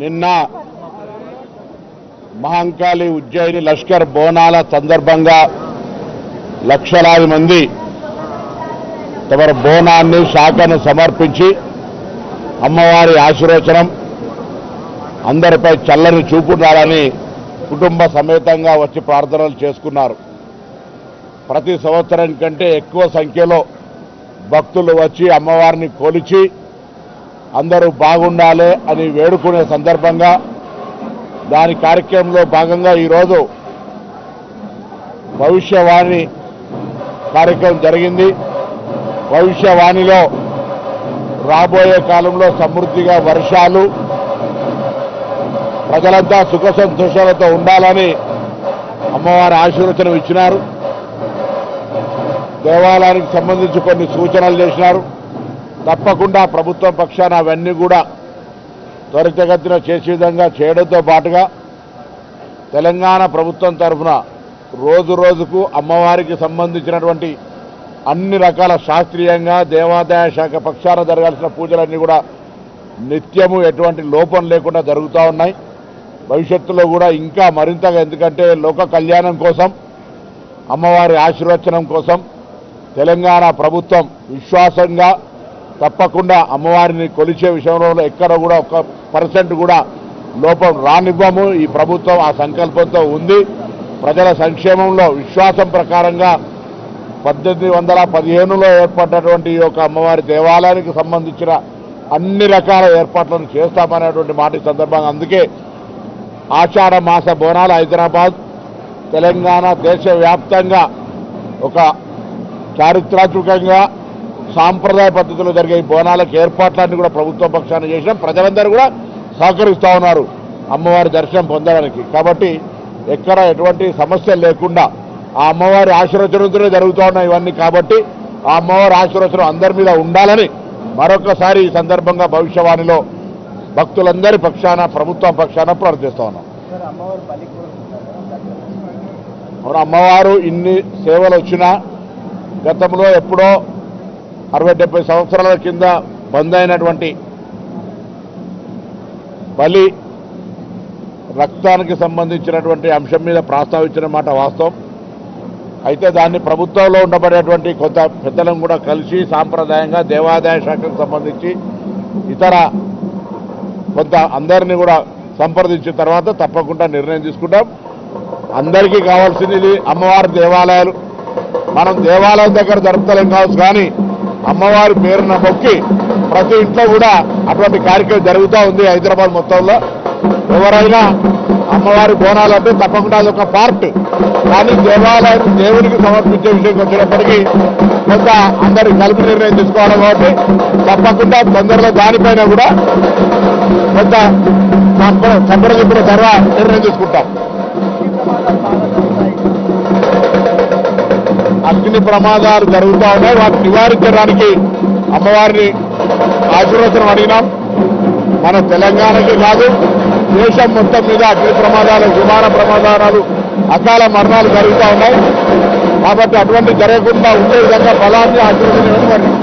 నిన్న మహంకాళి ఉజ్జయిని లష్కర్ బోనాల సందర్భంగా లక్షలాది మంది తమ బోనాన్ని శాఖను సమర్పించి అమ్మవారి ఆశీర్వచనం అందరిపై చల్లని చూపున్నారని కుటుంబ సమేతంగా వచ్చి ప్రార్థనలు చేసుకున్నారు. ప్రతి సంవత్సరం కంటే ఎక్కువ సంఖ్యలో భక్తులు వచ్చి అమ్మవారిని కొలిచి అందరూ బాగుండాలి అని వేడుకునే సందర్భంగా దాని కార్యక్రమంలో భాగంగా ఈరోజు భవిష్యవాణి కార్యక్రమం జరిగింది. భవిష్యవాణిలో రాబోయే కాలంలో సమృద్ధిగా వర్షాలు ప్రజలంతా సుఖ సంతోషాలతో ఉండాలని అమ్మవారి ఆశీర్వచనం ఇచ్చినారు. దేవాలయానికి సంబంధించి కొన్ని సూచనలు చేసినారు. తప్పకుండా ప్రభుత్వం పక్షాన అవన్నీ కూడా త్వరితగతిన చేసే విధంగా చేయడంతో పాటుగా తెలంగాణ ప్రభుత్వం తరఫున రోజు రోజుకు అమ్మవారికి సంబంధించినటువంటి అన్ని రకాల శాస్త్రీయంగా దేవాదాయ శాఖ పక్షాన జరగాల్సిన పూజలన్నీ కూడా నిత్యము ఎటువంటి లోపం లేకుండా జరుగుతూ ఉన్నాయి. భవిష్యత్తులో కూడా ఇంకా మరింతగా ఎందుకంటే లోక కళ్యాణం కోసం అమ్మవారి ఆశీర్వచనం కోసం తెలంగాణ ప్రభుత్వం విశ్వాసంగా తప్పకుండా అమ్మవారిని కొలిచే విషయంలో ఎక్కడ కూడా ఒక పర్సెంట్ కూడా లోపం రానివ్వము. ఈ ప్రభుత్వం ఆ సంకల్పంతో ఉంది. ప్రజల సంక్షేమంలో విశ్వాసం ప్రకారంగా పద్దెనిమిది వందల పదిహేనులో ఏర్పడినటువంటి ఈ యొక్క అమ్మవారి దేవాలయానికి సంబంధించిన అన్ని రకాల ఏర్పాట్లను చేస్తామనేటువంటి మాట సందర్భంగా. అందుకే ఆషాఢ మాస బోనాలు హైదరాబాద్ తెలంగాణ దేశవ్యాప్తంగా ఒక చారిత్రాత్మకంగా సాంప్రదాయ పద్ధతిలో జరిగే బోనాలకు ఏర్పాట్లన్నీ కూడా ప్రభుత్వ పక్షాన చేసినాం ప్రజలందరూ కూడా సహకరిస్తూ ఉన్నారు అమ్మవారి దర్శనం పొందడానికి. కాబట్టి ఎక్కడ ఎటువంటి సమస్య లేకుండా ఆ అమ్మవారి ఆశీర్వచనంతోనే జరుగుతూ ఉన్నాయి ఇవన్నీ కాబట్టి ఆ అమ్మవారి ఆశీర్వచనం అందరి మీద ఉండాలని మరొకసారి ఈ సందర్భంగా భవిష్యవాణిలో భక్తులందరి పక్షాన ప్రభుత్వ పక్షాన ప్రార్థిస్తా ఉన్నాం. అమ్మవారు ఇన్ని సేవలు వచ్చినా గతంలో ఎప్పుడో అరవై డెబ్బై సంవత్సరాల కింద బంద్ అయినటువంటి బలి రక్తానికి సంబంధించినటువంటి అంశం మీద ప్రస్తావించిన మాట వాస్తవం. అయితే దాన్ని ప్రభుత్వంలో ఉండబడేటువంటి కొంత పెద్దలను కూడా కలిసి సాంప్రదాయంగా దేవాదాయ శాఖకు సంబంధించి ఇతర కొంత అందరినీ కూడా సంప్రదించిన తర్వాత తప్పకుండా నిర్ణయం తీసుకుంటాం. అందరికీ కావాల్సింది అమ్మవారి దేవాలయాలు. మనం దేవాలయం దగ్గర జరుపుతలేం కావచ్చు కానీ అమ్మవారి పేరున మొక్కి ప్రతి ఇంట్లో కూడా అటువంటి కార్యక్రమం జరుగుతూ ఉంది హైదరాబాద్ మొత్తంలో. ఎవరైనా అమ్మవారి బోనాలు అంటే తప్పకుండా అదొక పార్ట్. కానీ దేవాలయం దేవునికి సమర్పించే విషయంకి వచ్చినప్పటికీ కొంత అందరి కలిపి నిర్ణయం తీసుకోవడం కాబట్టి తప్పకుండా తొందరలో దానిపైన కూడా కొంత సంప్ర- సంప్రదింపుల తర్వాత నిర్ణయం తీసుకుంటాం. అగ్ని ప్రమాదాలు జరుగుతూ ఉన్నాయి. వాటిని నివారించడానికి అమ్మవారిని ఆశీర్వచనం అడిగినాం. మన తెలంగాణకి కాదు దేశం మొత్తం మీద అగ్ని ప్రమాదాలు విమాన ప్రమాదాలు అకాల మరణాలు జరుగుతూ ఉన్నాయి. కాబట్టి అటువంటి జరగకుండా ఉండే విధంగా బలాన్ని ఆశీర్వచనం